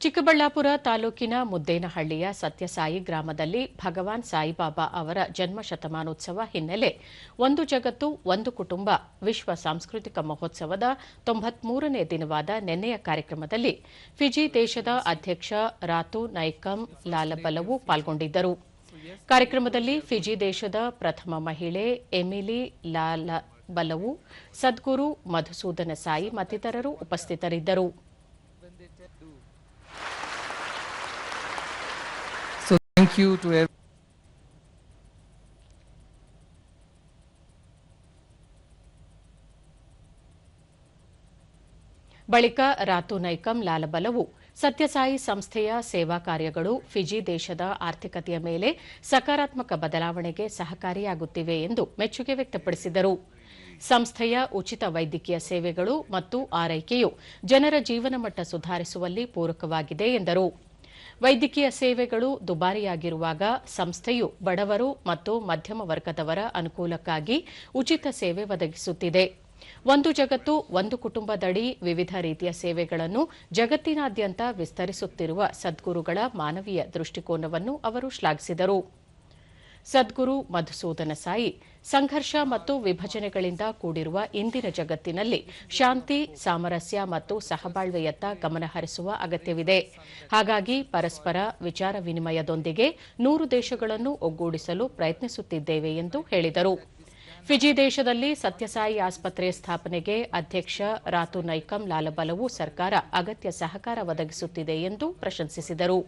ಚಿಕ್ಕಬಳ್ಳಾಪುರ ತಾಲೂಕಿನ ಮುದ್ದೇನಹಳ್ಳಿಯ ಸತ್ಯಸಾಯಿ ಗ್ರಾಮದಲ್ಲಿ ಭಗವಾನ್ ಸಾಯಿಬಾಬಾ ಅವರ ಜನ್ಮ ಶತಮಾನೋತ್ಸವ ಹಿನ್ನೆಲೆ ಒಂದು ಜಗತ್ತು, ಒಂದು ಕುಟುಂಬ, ವಿಶ್ವ ಸಾಂಸ್ಕೃತಿಕ ಮಹೋತ್ಸವದ ತೊಂಬತ್ಮೂರನೇ ದಿನವಾದ ನಿನ್ನೆಯ ಕಾರ್ಯಕ್ರಮದಲ್ಲಿ ಫಿಜಿ ದೇಶದ ಅಧ್ಯಕ್ಷ ರಾತು ನೈಕಂ ಲಾಲಬಲವು ಪಾಲ್ಗೊಂಡಿದ್ದರು. ಕಾರ್ಯಕ್ರಮದಲ್ಲಿ ಫಿಜಿ ದೇಶದ ಪ್ರಥಮ ಮಹಿಳೆ ಎಮಿಲಿ ಲಾಲಬಲವು ಸದ್ಗುರು ಮಧುಸೂದನ ಸಾಯಿ ಮತ್ತಿತರರು ಉಪಸ್ಥಿತರಿದ್ದರು. Thank you to everyone. ಬಳಿಕ ರಾತು ನೈಕಂ ಲಾಲಬಲವು ಸತ್ಯಸಾಯಿ ಸಂಸ್ಥೆಯ ಸೇವಾ ಕಾರ್ಯಗಳು ಫಿಜಿ ದೇಶದ ಆರ್ಥಿಕತೆಯ ಮೇಲೆ ಸಕಾರಾತ್ಮಕ ಬದಲಾವಣೆಗೆ ಸಹಕಾರಿಯಾಗುತ್ತಿವೆ ಎಂದು ಮೆಚ್ಚುಗೆ ವ್ಯಕ್ತಪಡಿಸಿದರು ಸಂಸ್ಥೆಯ ಉಚಿತ ವೈದ್ಯಕೀಯ ಸೇವೆಗಳು ಮತ್ತು ಆರೈಕೆಯು ಜನರ ಜೀವನ ಮಟ್ಟ ಸುಧಾರಿಸುವಲ್ಲಿ ಪೂರಕವಾಗಿದೆ ಎಂದರು ವೈದ್ಯಕೀಯ ಸೇವೆಗಳು ದುಬಾರಿಯಾಗಿರುವಾಗ ಸಂಸ್ಥೆಯು ಬಡವರು ಮತ್ತು ಮಧ್ಯಮ ವರ್ಗದವರ ಅನುಕೂಲಕ್ಕಾಗಿ ಉಚಿತ ಸೇವೆ ಒದಗಿಸುತ್ತಿದೆ. ಒಂದು ಜಗತ್ತು, ಒಂದು ಕುಟುಂಬದಡಿ ವಿವಿಧ ರೀತಿಯ ಸೇವೆಗಳನ್ನು ಜಗತ್ತಿನಾದ್ಯಂತ ವಿಸ್ತರಿಸುತ್ತಿರುವ ಸದ್ಗುರುಗಳ ಮಾನವೀಯ ದೃಷ್ಟಿಕೋನವನ್ನು ಅವರು ಶ್ಲಾಘಿಸಿದರು. ಸದ್ಗುರು ಮಧುಸೂದನ ಸಾಯಿ, ಸಂಘರ್ಷ ಮತ್ತು ವಿಭಜನೆಗಳಿಂದ ಕೂಡಿರುವ ಇಂದಿನ ಜಗತ್ತಿನಲ್ಲಿ ಶಾಂತಿ, ಸಾಮರಸ್ಯ ಮತ್ತು ಸಹಬಾಳ್ವೆಯತ್ತ ಗಮನಹರಿಸುವ ಅಗತ್ಯವಿದೆ. ಹಾಗಾಗಿ ಪರಸ್ಪರ ವಿಚಾರ ವಿನಿಮಯದೊಂದಿಗೆ ನೂರು ದೇಶಗಳನ್ನು ಒಗ್ಗೂಡಿಸಲು ಪ್ರಯತ್ನಿಸುತ್ತಿದ್ದೇವೆ ಎಂದು ಹೇಳಿದರು. ಫಿಜಿ ದೇಶದಲ್ಲಿ ಸತ್ಯಸಾಯಿ ಆಸ್ಪತ್ರೆ ಸ್ಥಾಪನೆಗೆ ಅಧ್ಯಕ್ಷ ರಾತು ನೈಕಂ ಲಾಲಬಲವು ಸರ್ಕಾರ ಅಗತ್ಯ ಸಹಕಾರ ಒದಗಿಸುತ್ತಿದೆ ಎಂದು ಪ್ರಶಂಸಿಸಿದರು.